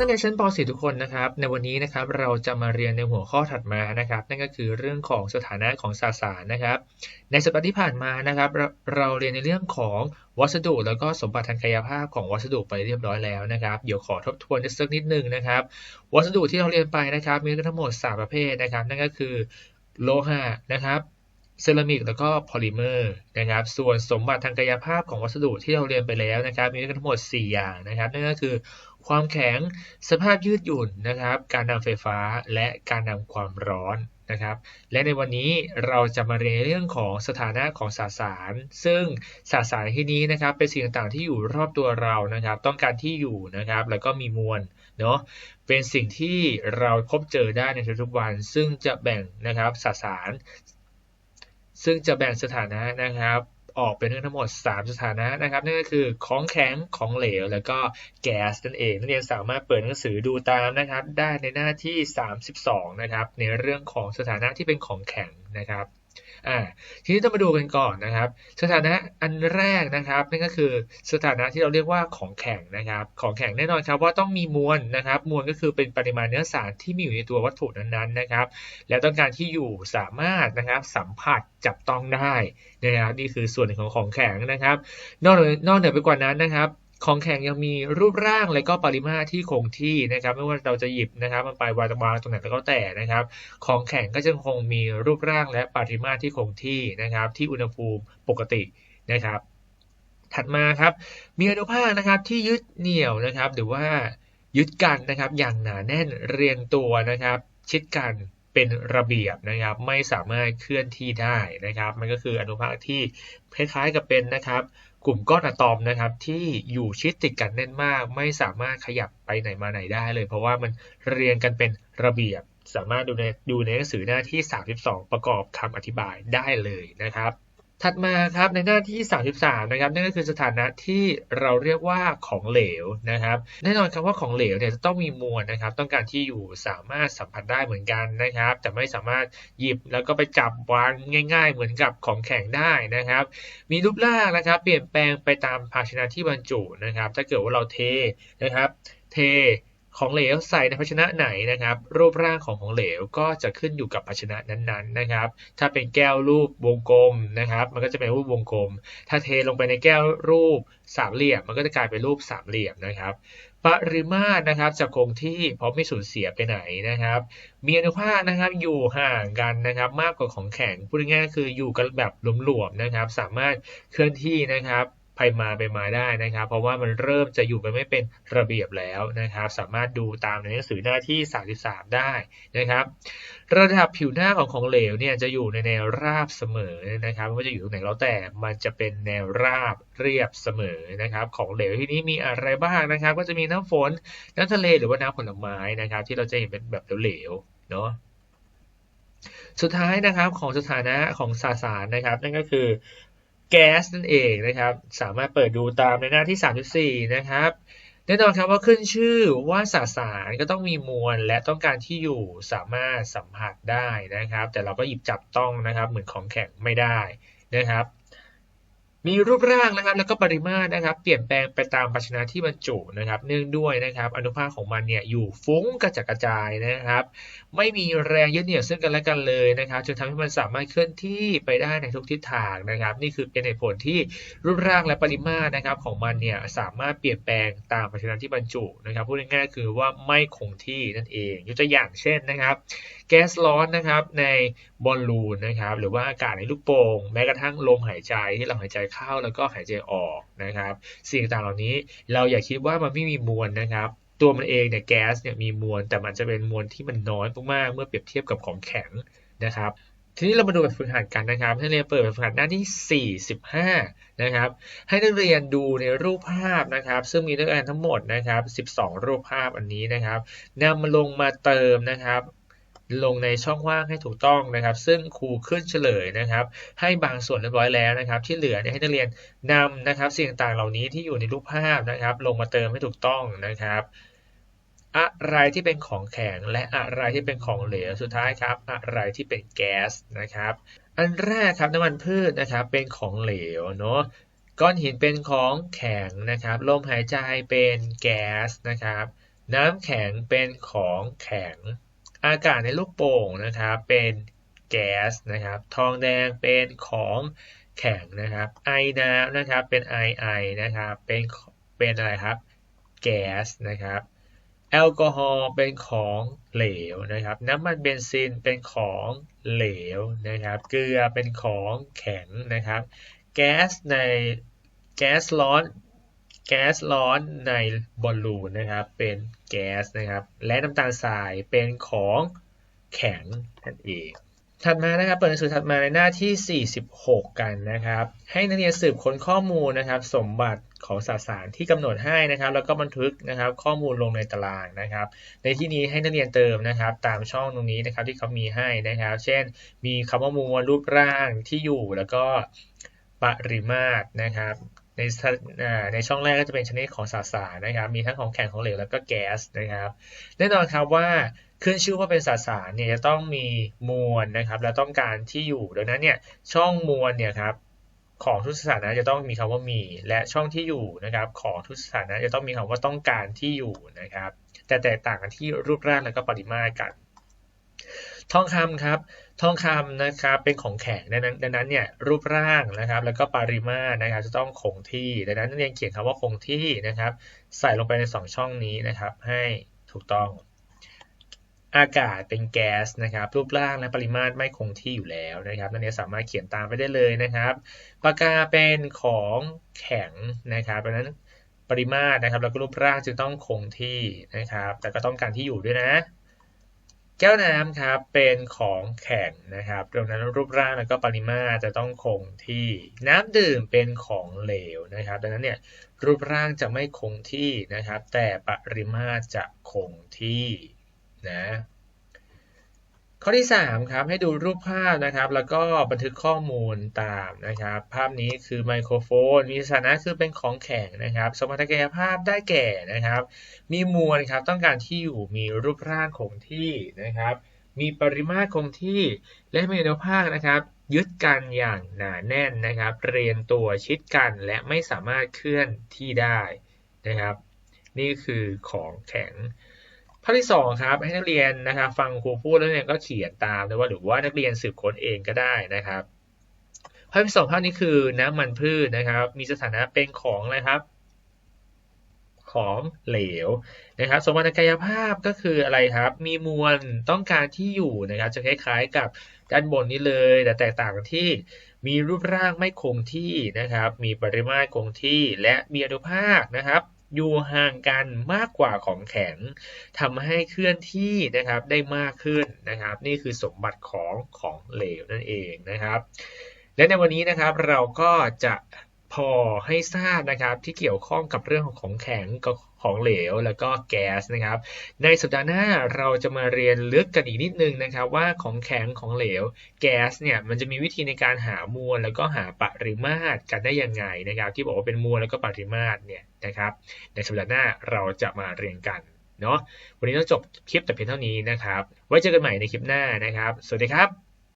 นักเรียนชั้นป .4 ทุกคนนะครับ ในวันนี้นะครับเราจะมาเรียนในหัวข้อถัดมานะครับ นั่นก็คือเรื่องของสถานะของสสารนะครับ ในสัปดาห์ที่ผ่านมานะครับเราเราเรียนในเรื่องของวัสดุ แล้วก็สมบัติทางกายภาพของวัสดุไปเรียบร้อยแล้วนะครับ เดี๋ยวขอทบทวนสักนิดนึงนะครับ วัสดุที่เราเรียนไปนะครับ มีทั้งหมด 3 ประเภทนะครับ นั่นก็คือโลหะนะครับ เซรามิกแล้วก็พอลิเมอร์นะครับ ส่วนสมบัติทางกายภาพของวัสดุที่เราเรียนไปแล้วนะครับ มีทั้งหมด 4 อย่างนะครับ นั่นก็คือ ความแข็งสภาพยืดหยุ่นนะครับ การนำไฟฟ้าและการนำความร้อนนะครับ และในวันนี้เราจะมาเรียนเรื่องของสถานะของสสาร ซึ่งสสารที่นี้นะครับ เป็นสิ่งต่างๆที่อยู่รอบตัวเรานะครับ ต้องการที่อยู่นะครับ แล้วก็มีมวลเนาะเป็นสิ่งที่เราพบเจอได้ในทุกๆวัน ซึ่งจะแบ่งนะครับสสาร ซึ่งจะแบ่งสถานะนะครับ ออกเป็นทั้งหมด 3 สถานะนะครับนั่นก็คือของแข็งของเหลว แล้วก็แก๊สนั่นเองนักเรียนสามารถเปิดหนังสือดูตามนะครับ ได้ในหน้าที่ 32 นะครับ ในเรื่องของสถานะที่เป็นของแข็งนะครับ อ่าทีนี้ต้องมาดูกันก่อนนะครับ สถานะอันแรกนะครับนั่นก็คือสถานะที่เราเรียกว่าของแข็งนะครับ ของแข็งแน่นอนครับว่าต้องมีมวลนะครับ มวลก็คือเป็นปริมาณเนื้อสารที่มีอยู่ในตัววัตถุนั้นๆนะครับ แล้วต้องการที่อยู่สามารถนะครับสัมผัสจับต้องได้นะครับนี่คือส่วนหนึ่งของของแข็งนะครับ นอกนอกเหนือไปกว่านั้นนะครับ ของแข็งยังมีรูปร่างและก็ปริมาตรที่คงที่นะครับ ไม่ว่าเราจะหยิบนะครับ มันไปวางวางตรงไหนก็แต่นะครับ ของแข็งก็จะคงมีรูปร่างและปริมาตรที่คงที่นะครับ ที่อุณหภูมิปกตินะครับ ถัดมาครับ มีอนุภาคนะครับที่ยึดเหนี่ยวนะครับ หรือว่ายึดกันนะครับ อย่างหนาแน่นเรียงตัวนะครับ ชิดกันเป็นระเบียบนะครับ ไม่สามารถเคลื่อนที่ได้นะครับ มันก็คืออนุภาคที่คล้ายๆกับเป็นนะครับ กลุ่มก้อนอะตอมนะครับที่อยู่ชิดติดกันแน่นมาก ไม่สามารถขยับไปไหนมาไหนได้เลย เพราะว่ามันเรียงกันเป็นระเบียบ สามารถดูในดูในหนังสือหน้าที่ 32 ประกอบคำอธิบายได้เลยนะครับ ถัดมาครับในหน้าที่ 33 นะครับนั่นก็คือสถานะที่เราเรียกว่าของเหลวนะครับ แน่นอนครับว่าของเหลวเนี่ยจะต้องมีมวลนะครับ ต้องการที่อยู่สามารถสัมผัสได้เหมือนกันนะครับ แต่ไม่สามารถหยิบแล้วก็ไปจับวางง่าย ๆ เหมือนกับของแข็งได้นะครับ มีรูปร่างนะครับ เปลี่ยนแปลงไปตามภาชนะที่บรรจุนะครับ ถ้าเกิดว่าเราเทนะครับ เท ของเหลวใส่ในภาชนะไหนนะครับ รูปร่างของของเหลวก็จะขึ้นอยู่กับภาชนะนั้นๆนะครับ ถ้าเป็นแก้วรูปวงกลมนะครับ มันก็จะเป็นรูปวงกลม ถ้าเทลงไปในแก้วรูปสามเหลี่ยม มันก็จะกลายเป็นรูปสามเหลี่ยมนะครับปริมาตรนะครับจะคงที่เพราะไม่สูญเสียไปไหนนะครับ มีอนุภาคนะครับอยู่ห่างกันนะครับ มากกว่าของแข็งพูดง่ายๆคืออยู่กันแบบหลวมๆนะครับ สามารถเคลื่อนที่นะครับ ไปมาไปมาได้นะครับ เพราะว่ามันเริ่มจะอยู่ไปไม่เป็นระเบียบแล้วนะครับ สามารถดูตามในหนังสือหน้าที่ 33 ได้นะครับ ระดับผิวหน้าของของเหลวเนี่ยจะอยู่ในแนวราบเสมอนะครับไม่ว่าจะอยู่ตรงไหนแล้วแต่มันจะเป็นแนวราบเรียบเสมอนะครับ ของเหลวที่นี้มีอะไรบ้างนะครับ ก็จะมีน้ำฝนน้ำทะเลหรือว่าน้ำผลไม้นะครับ ที่เราจะเห็นเป็นแบบเหลวๆเนาะสุดท้ายนะครับของสถานะของสสารนะครับ นั่นก็คือ แก๊สนั่นเองนะครับ สามารถเปิดดูตามในหน้าที่ 34 นะครับแน่นอนครับว่าขึ้นชื่อว่าสสารก็ต้องมีมวลและต้องการที่อยู่สามารถสัมผัสได้นะครับ แต่เราก็หยิบจับต้องนะครับ เหมือนของแข็งไม่ได้นะครับ มีรูปร่างนะครับแล้วก็ปริมาตรนะครับ เปลี่ยนแปลงไปตามภาชนะที่บรรจุนะครับ เนื่องด้วยนะครับ อนุภาคของมันเนี่ยอยู่ฟุ้งกระจัดกระจายนะครับ ไม่มีแรงยึดเหนี่ยวซึ่งกันและกันเลยนะครับจึงทำให้มันสามารถเคลื่อนที่ไปได้ในทุกทิศทางนะครับ นี่คือเป็นเหตุผลที่รูปร่างและปริมาตรนะครับของมันเนี่ยสามารถเปลี่ยนแปลงตามภาชนะที่บรรจุนะครับพูดง่ายๆคือว่าไม่คงที่นั่นเองยกตัวอย่างเช่นนะครับ แก๊สร้อนนะครับในบอลลูนนะครับหรือว่าอากาศในลูกโป่งแม้กระทั่งลมหายใจที่เราหายใจเข้าแล้วก็หายใจออกนะครับ สิ่งต่างเหล่านี้เราอย่าคิดว่ามันไม่มีมวลนะครับ ตัวมันเองเนี่ยแก๊สเนี่ยมีมวลแต่มันจะเป็นมวลที่มันน้อยมากๆเมื่อเปรียบเทียบกับของแข็งนะครับทีนี้เรามาดูแบบฝึกหัดกันนะครับให้นักเรียนเปิดแบบฝึกหัดหน้าที่ 45 นะครับ ให้นักเรียนดูในรูปภาพนะครับ ซึ่งมีนักเรียนทั้งหมดนะครับ 12 รูปภาพอันนี้นะครับนำมาลงมาเติมนะครับ ลงในช่องว่างให้ถูกต้องนะครับ ซึ่งครูขึ้นเฉลยนะครับ ให้บางส่วนเรียบร้อยแล้วนะครับ ที่เหลือเนี่ยให้นักเรียนนำนะครับสิ่งต่างๆเหล่านี้ที่อยู่ในรูปภาพนะครับ ลงมาเติมให้ถูกต้องนะครับอะไรที่เป็นของแข็งและอะไรที่เป็นของเหลวสุดท้ายครับ อะไรที่เป็นแก๊สนะครับ อันแรกครับน้ำมันพืชนะครับเป็นของเหลวเนาะก้อนหินเป็นของแข็งนะครับลมหายใจเป็นแก๊สนะครับ น้ำแข็งเป็นของแข็ง อากาศในลูกโป่งนะครับเป็นแก๊สนะครับ ทองแดงเป็นของแข็งนะครับ ไอน้ำนะครับเป็นไอไอนะครับเป็นเป็นอะไรครับแก๊สนะครับแอลกอฮอล์เป็นของเหลวนะครับ น้ำมันเบนซินเป็นของเหลวนะครับ เกลือเป็นของแข็งนะครับ แก๊สในแก๊สร้อน แก๊สร้อนในบอลลูนนะครับ เป็นแก๊สนะครับ และน้ำตาลทรายเป็นของแข็งนั่นเอง ถัดมานะครับ เปิดหนังสือถัดมาในหน้าที่ 46 กันนะครับ ให้นักเรียนสืบค้นข้อมูลนะครับ สมบัติของสสารที่กำหนดให้นะครับ แล้วก็บันทึกนะครับ ข้อมูลลงในตารางนะครับ ในที่นี้ให้นักเรียนเติมนะครับ ตามช่องตรงนี้นะครับที่เขามีให้นะครับ เช่น มีคำว่ามวลรูปร่างที่อยู่แล้วก็ปริมาตรนะครับ ในในช่องแรกก็จะเป็นชนิดของสสารนะครับ มีทั้งของแข็งของเหลวแล้วก็แก๊สนะครับ แน่นอนครับว่าขึ้นชื่อว่าเป็นสสารเนี่ยจะต้องมีมวลนะครับ และต้องการที่อยู่ดังนั้นเนี่ยช่องมวลเนี่ยครับของทุกสถานะจะต้องมีคำว่ามี และช่องที่อยู่นะครับ ของทุกสถานะจะต้องมีคำว่าต้องการที่อยู่นะครับ แต่แตกต่างกันที่รูปร่างและก็ปริมาตรกัน ทองคำครับ ทองคำนะครับเป็นของแข็งดังนั้นดังนั้นเนี่ยรูปร่างนะครับ แล้วก็ปริมาตรนะครับจะต้องคงที่ดังนั้นนักเรียนเขียนคำว่าคงที่นะครับ ใส่ลงไปใน 2 ช่องนี้นะครับ ให้ถูกต้อง อากาศเป็นแก๊สนะครับ รูปร่างและปริมาตรไม่คงที่อยู่แล้วนะครับนักเรียนสามารถเขียนตามไปได้เลยนะครับปากกาเป็นของแข็งนะครับดังนั้นปริมาตรนะครับ แล้วก็รูปร่างจึงต้องคงที่นะครับ แต่ก็ต้องการที่อยู่ด้วยนะ แก้วน้ำครับเป็นของแข็งนะครับดังนั้นรูปร่างแล้วก็ปริมาตรจะต้องคงที่น้ำดื่มเป็นของเหลวนะครับ ดังนั้นเนี่ยรูปร่างจะไม่คงที่นะครับ แต่ปริมาตรจะคงที่นะ ข้อที่3ครับให้ดูรูปภาพนะครับ แล้วก็บันทึกข้อมูลตามนะครับ ภาพนี้คือไมโครโฟน มีสถานะคือเป็นของแข็งนะครับ สมรรถกายภาพได้แก่นะครับ มีมวลครับต้องการที่อยู่มีรูปร่างคงที่นะครับ มีปริมาตรคงที่และมีอนุภาคนะครับ ยึดกันอย่างหนาแน่นนะครับ เรียนตัวชิดกันและไม่สามารถเคลื่อนที่ได้นะครับ นี่คือของแข็ง ภาพที่สองครับให้นักเรียนนะครับฟังครูพูดแล้วเนี่ยก็เขียนตามเลยว่าหรือว่านักเรียนสืบค้นเองก็ได้นะครับภาพที่สองภาพนี้คือน้ำมันพืชนะครับ มีสถานะเป็นของอะไรครับ ของเหลวนะครับสมรรถกายภาพก็คืออะไรครับ มีมวลต้องการที่อยู่นะครับ จะคล้ายๆกับด้านบนนี้เลย แต่แตกต่างที่มีรูปร่างไม่คงที่นะครับ มีปริมาตรคงที่และมีอนุภาคนะครับ อยู่ห่างกันมากกว่าของแข็งทำให้เคลื่อนที่นะครับได้มากขึ้นนะครับ นี่คือสมบัติของของเหลวนั่นเองนะครับ และในวันนี้นะครับเราก็จะ พอให้ทราบนะครับที่เกี่ยวข้องกับเรื่องของแข็งกับของเหลวแล้วก็แก๊สนะครับ ในสัปดาห์หน้าเราจะมาเรียนลึกกันอีกนิดนึงนะครับ ว่าของแข็งของเหลวแก๊สเนี่ยมันจะมีวิธีในการหามวลแล้วก็หาปริมาตรกันได้ยังไงนะครับ ที่บอกว่าเป็นมวลแล้วก็ปริมาตรเนี่ยนะครับ ในสัปดาห์หน้าเราจะมาเรียนกันเนาะวันนี้ต้องจบคลิปแต่เพียงเท่านี้นะครับ ไว้เจอกันใหม่ในคลิปหน้านะครับ สวัสดีครับ